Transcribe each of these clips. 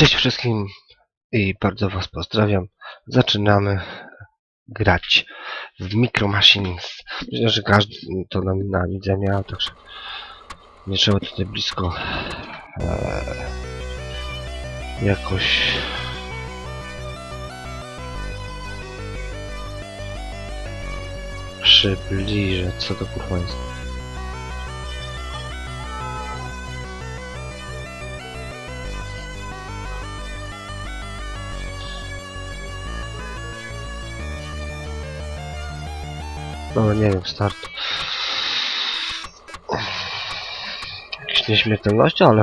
Cześć wszystkim i bardzo Was pozdrawiam. Zaczynamy grać w Micro Machines. Myślę, że każdy to na, na widzę miał, także nie trzeba tutaj blisko e, jakoś przybliżać, co to kurwa jest. No nie wiem, start. Jakieś nieśmiertelności, ale...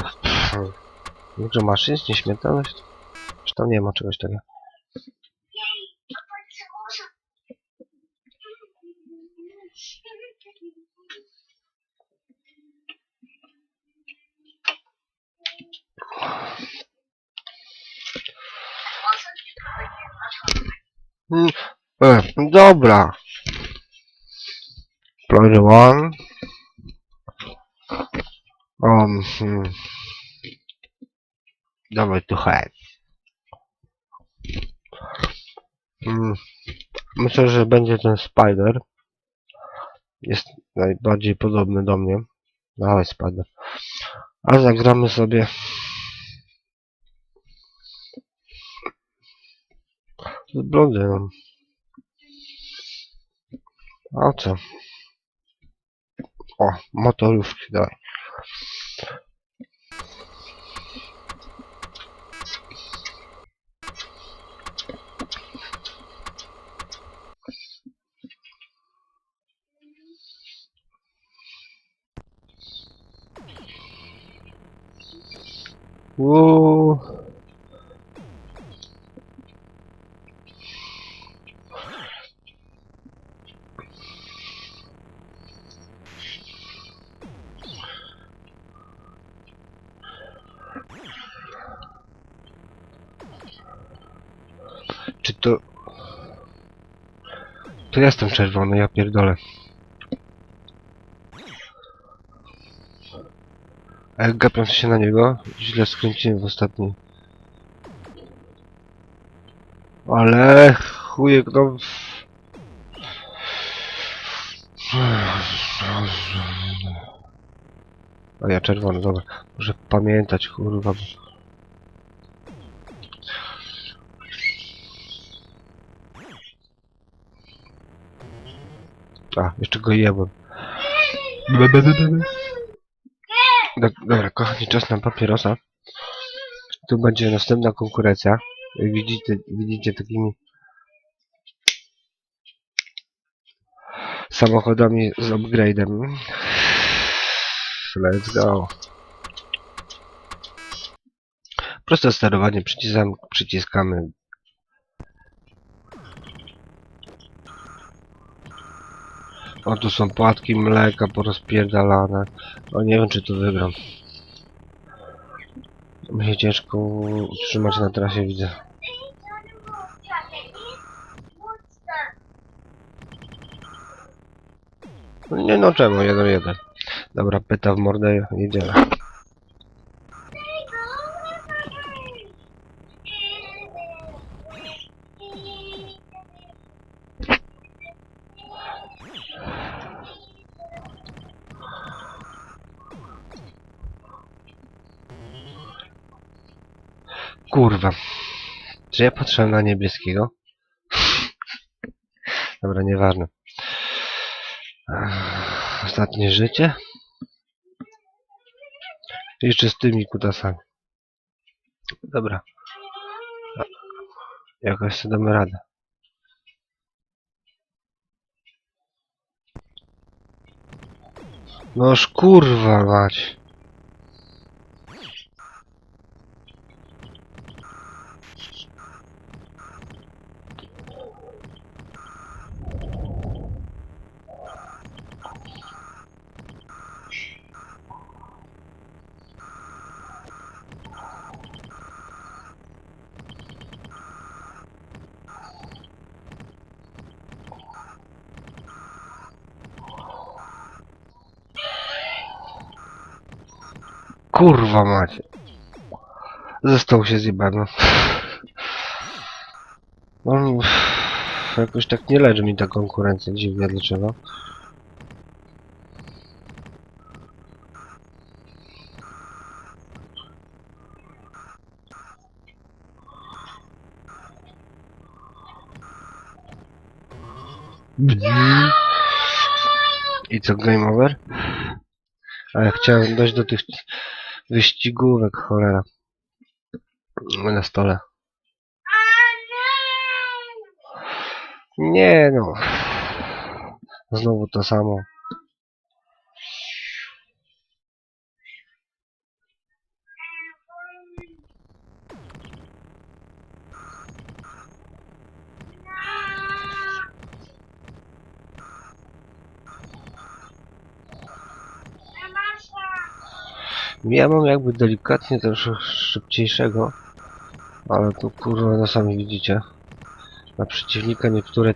Może maszyn nieśmiertelność? Czy tam nie ma czegoś takiego? Mm, dobra. Player one. Um, hmm. Dawaj tu head. Mm. Myślę, że będzie ten Spider. Jest najbardziej podobny do mnie. Dawaj Spider. A zagramy sobie z blondyną. A co? O, motorówki, dawaj. Uuu. Czy to... To jestem czerwony, ja pierdolę. A jak gapią się na niego, źle skręciłem w ostatniej. Ale chujek no... A ja czerwony, dobra. Muszę pamiętać, kurwa. A, jeszcze go jebłem. Do, dobra, kochani, czas na papierosa. Tu będzie następna konkurencja. Widzicie, widzicie takimi samochodami z upgrade'em. Let's go. Proste sterowanie przycisam, przyciskamy. O, tu są płatki mleka porozpierdalane. O, nie wiem, czy tu wygram. Mi się ciężko utrzymać na trasie, widzę. No nie no, czemu? Jeden, jeden. Dobra, pyta w mordę, jedziemy. Kurwa. Czy ja patrzę na niebieskiego? Dobra, nieważne. Ostatnie życie? Jeszcze z tymi kutasami. Dobra. Jakoś sobie damy radę. Noż kurwa mać. Kurwa macie. Ze stołu się zjebano. No, jakoś tak nie leży mi ta konkurencja, dziwnie dlaczego. I co, game over? A ja chciałem dojść do tych wyścigówek, cholera. Na stole. Nie no. Znowu to samo. Ja mam jakby delikatnie troszkę szybciejszego, ale tu kurwa, no sami widzicie. Na przeciwnika niektóre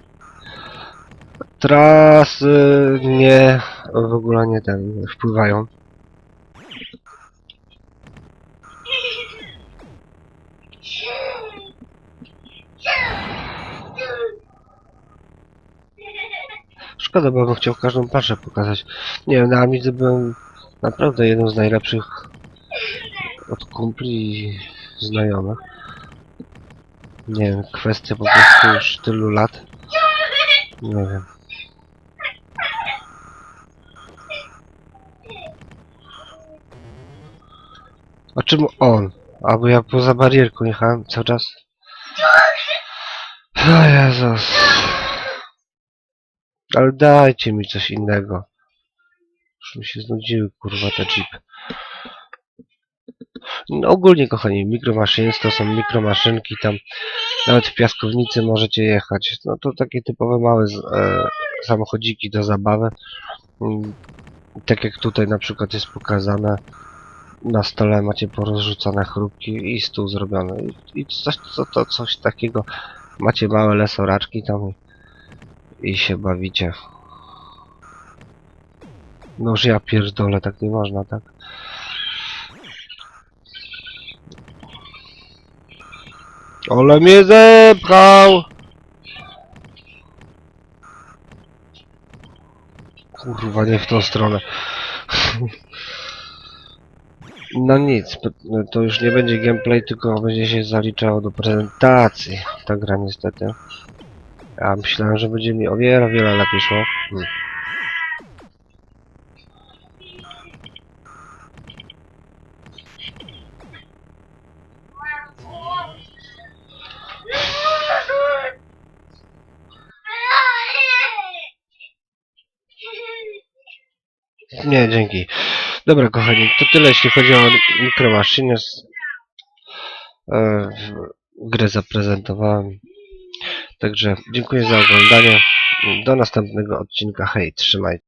trasy nie, w ogóle nie ten, wpływają. Szkoda, bo bym chciał każdą paszę pokazać. Nie wiem, na Amidze byłem naprawdę jedną z najlepszych od kumpli i znajomych. Nie wiem, kwestia po prostu już tylu lat. Nie wiem. A czym on? Albo ja poza barierką jechałem cały czas. O Jezus. Ale dajcie mi coś innego. Już mi się znudziły, kurwa, te jeepy. No, ogólnie, kochani, mikromaszynki to są mikromaszynki, tam nawet w piaskownicy możecie jechać. No to takie typowe małe e, samochodziki do zabawy. Mm, Tak jak tutaj na przykład jest pokazane, na stole macie porozrzucane chrupki i stół zrobiony. I, i coś, co, to coś takiego. Macie małe lesoraczki tam i, się bawicie. No już ja pierdolę, tak nie można, tak? Ale mnie zepchał! Kurwa, nie w tą stronę. No nic, to już nie będzie gameplay, tylko będzie się zaliczało do prezentacji ta gra niestety. Ja myślałem, że będzie mi o wiele, wiele lepiej szło. Hmm. Nie, dzięki. Dobra, kochani, to tyle jeśli chodzi o mikromaszyny. E, w- grę zaprezentowałem. Także dziękuję za oglądanie. Do następnego odcinka. Hej, trzymaj.